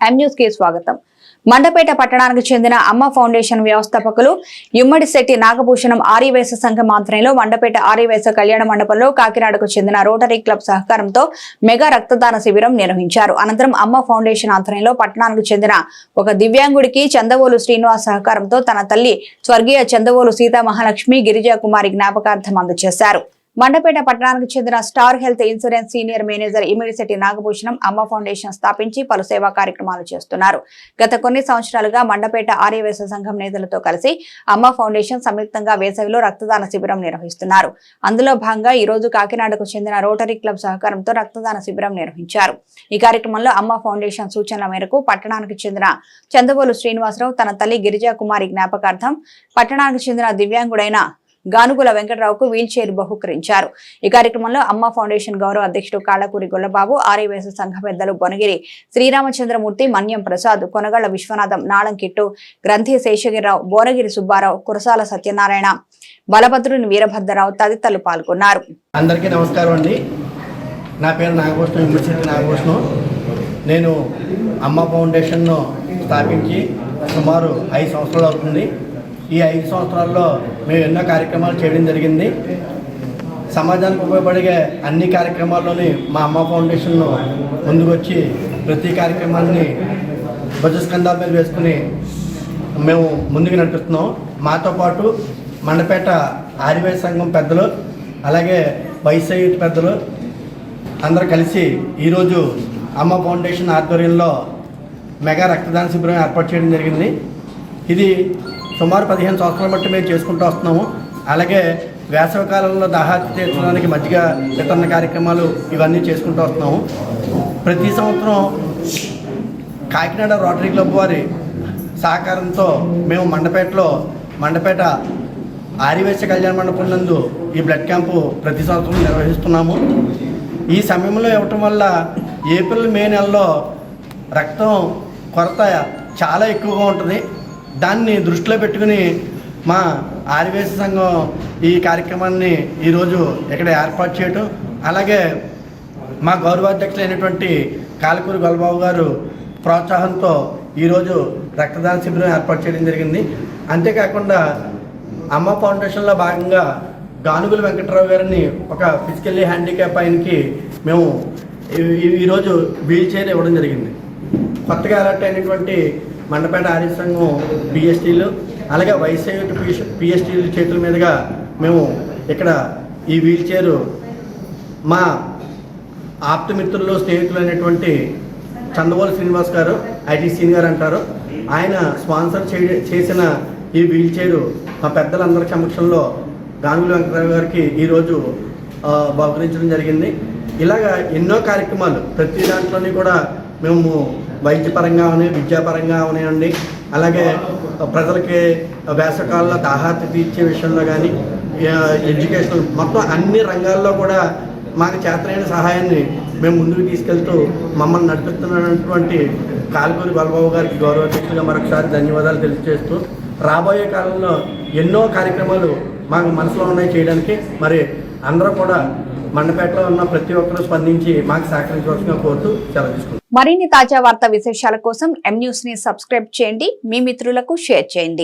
ఎం కి స్వాగతం. మండపేట పట్టణానికి చెందిన అమ్మ ఫౌండేషన్ వ్యవస్థాపకులు ఇమ్మడి శెట్టి నాగభూషణం ఆర్యవేశ సంఘం ఆధ్వర్యంలో మండపేట ఆర్యవేశ కళ్యాణ మండపంలో కాకినాడకు చెందిన రోటరీ క్లబ్ సహకారంతో మెగా రక్తదాన శిబిరం నిర్వహించారు. అనంతరం అమ్మ ఫౌండేషన్ ఆధ్వర్యంలో పట్టణానికి చెందిన ఒక దివ్యాంగుడికి చందవోలు శ్రీనివాస్ సహకారంతో తన తల్లి స్వర్గీయ చందవోలు సీతా మహాలక్ష్మి గిరిజా కుమారి జ్ఞాపకార్థం అందజేశారు. మండపేట పట్టణానికి చెందిన star health insurance senior manager ఇమ్యూనిసిటీ Nagabhushanam Amma foundation స్థాపించి పలు సేవా కార్యక్రమాలు చేస్తున్నారు. గత కొన్ని సంవత్సరాలుగా మండపేట ఆర్యవేశ సంఘం నేతలతో కలిసి అమ్మ ఫౌండేషన్ సంయుక్తంగా వేసవిలో రక్తదాన శిబిరం నిర్వహిస్తున్నారు. అందులో భాగంగా ఈ రోజు కాకినాడకు చెందిన రోటరీ క్లబ్ సహకారంతో రక్తదాన శిబిరం నిర్వహించారు. ఈ కార్యక్రమంలో అమ్మ ఫౌండేషన్ సూచనల మేరకు పట్టణానికి చెందిన చందబోలు శ్రీనివాసరావు తన తల్లి గిరిజా కుమారి జ్ఞాపకార్థం పట్టణానికి చెందిన దివ్యాంగుడైన గానుగుల వెంకటరావుకు వీల్ చైర్ బహుకరించారు. ఈ కార్యక్రమంలో అమ్మ ఫౌండేషన్ గౌరవ అధ్యక్షుడు కాళ్ళకూరి గొల్లబాబు ఆర్యవేశ సంఘ పెద్దలు బొనగిరి శ్రీరామచంద్రమూర్తి మన్యం ప్రసాద్ కొనగళ్ళ విశ్వనాథం నాళంకిట్టు గ్రంథి శేషగిరిరావు బోనగిరి సుబ్బారావు కురసాల సత్యనారాయణ బలభద్రుని వీరభద్రరావు తదితరులు పాల్గొన్నారు. అందరికీ నమస్కారం అండి. నా పేరు నాగభూషణం నాగభూషణం. నేను అమ్మ ఫౌండేషన్ను స్థాపించి సుమారు ఐదు సంవత్సరాలు అవుతుంది. ఈ ఐదు సంవత్సరాల్లో మేము ఎన్నో కార్యక్రమాలు చేయడం జరిగింది. సమాజానికి ఉపయోగపడే అన్ని కార్యక్రమాల్లోని మా అమ్మ ఫౌండేషన్ ముందుకొచ్చి ప్రతి కార్యక్రమాన్ని భుజస్కంధాల మీద వేసుకుని మేము ముందుకు నడిపిస్తున్నాం. మాతో పాటు మండపేట ఆర్యవేశ సంఘం పెద్దలు అలాగే వైసై పెద్దలు అందరు కలిసి ఈరోజు అమ్మ ఫౌండేషన్ ఆధ్వర్యంలో మెగా రక్తదాన శిబిరం ఏర్పాటు చేయడం జరిగింది. ఇది సుమారు పదిహేను సంవత్సరాల బట్టి మేము చేసుకుంటూ వస్తున్నాము. అలాగే వేసవి కాలంలో దాహాతి తీర్చడానికి మధ్యగా వితరణ కార్యక్రమాలు ఇవన్నీ చేసుకుంటూ వస్తున్నాము. ప్రతి సంవత్సరం కాకినాడ రోటరీ క్లబ్ వారి సహకారంతో మేము మండపేటలో మండపేట ఆర్యవేశ కళ్యాణ మండపం నందు ఈ బ్లడ్ క్యాంపు ప్రతి సంవత్సరం నిర్వహిస్తున్నాము. ఈ సమయంలో ఇవ్వటం వల్ల ఏప్రిల్ మే నెలలో రక్తం కొరత చాలా ఎక్కువగా ఉంటుంది. దాన్ని దృష్టిలో పెట్టుకుని మా ఆర్యవేశ సంఘం ఈ కార్యక్రమాన్ని ఈరోజు ఇక్కడ ఏర్పాటు చేయటం. అలాగే మా గౌరవాధ్యక్షులైనటువంటి కాలకూరు గొల్లబాబు గారు ప్రోత్సాహంతో ఈరోజు రక్తదాన శిబిరం ఏర్పాటు చేయడం జరిగింది. అంతేకాకుండా అమ్మ ఫౌండేషన్లో భాగంగా గానుగుల వెంకటరావు గారిని ఒక ఫిజికల్లీ హ్యాండిక్యాప్ ఆయనకి మేము ఈ- ఈరోజు వీల్ చైర్ ఇవ్వడం జరిగింది. కొత్తగా అలర్ట్ అయినటువంటి మండపేట ఆర్య సంఘం పిఎస్టీలు అలాగే వైసీపీ పిఎస్టీల చేతుల మీదుగా మేము ఇక్కడ ఈ వీల్ చైర్ మా ఆప్తమిత్రులు స్నేహితులు అనేటువంటి చందవోలు శ్రీనివాస్ గారు ఐటీ సీని గారు అంటారు. ఆయన స్పాన్సర్ చే చేసిన ఈ వీల్ చైర్ మా పెద్దలందరి సమక్షంలో గాంగుల వెంకటరావు గారికి ఈరోజు బహుకరించడం జరిగింది. ఇలాగా ఎన్నో కార్యక్రమాలు ప్రతి దాంట్లోని కూడా మేము వైద్యపరంగా అవని విద్యాపరంగా అవనివ్వండి అలాగే ప్రజలకి వేసవకాలంలో దాహార్తి తీర్చే విషయంలో కానీ ఎడ్యుకేషన్ మొత్తం అన్ని రంగాల్లో కూడా మాకు చేతనైన సహాయాన్ని మేము ముందుకు తీసుకెళ్తూ మమ్మల్ని నడిపిస్తున్నటువంటి కాలుకూరి బాలబాబు గారికి గౌరవాధ్యక్షులుగా మరొకసారి ధన్యవాదాలు తెలియజేస్తూ రాబోయే కాలంలో ఎన్నో కార్యక్రమాలు మాకు మనసులో ఉన్నాయి చేయడానికి. మరి అందరూ కూడా మండపేటలో ఉన్న ప్రతి ఒక్కరూ స్పందించి మాకు సహకరించవలసిందిగా కోరుతూ సెలవు తీసుకుంటాం మరిన్ని తాజా వార్తా విశేషాల కోసం ఎం న్యూస్ని సబ్స్క్రైబ్ చేయండి. మీ మిత్రులకు షేర్ చేయండి.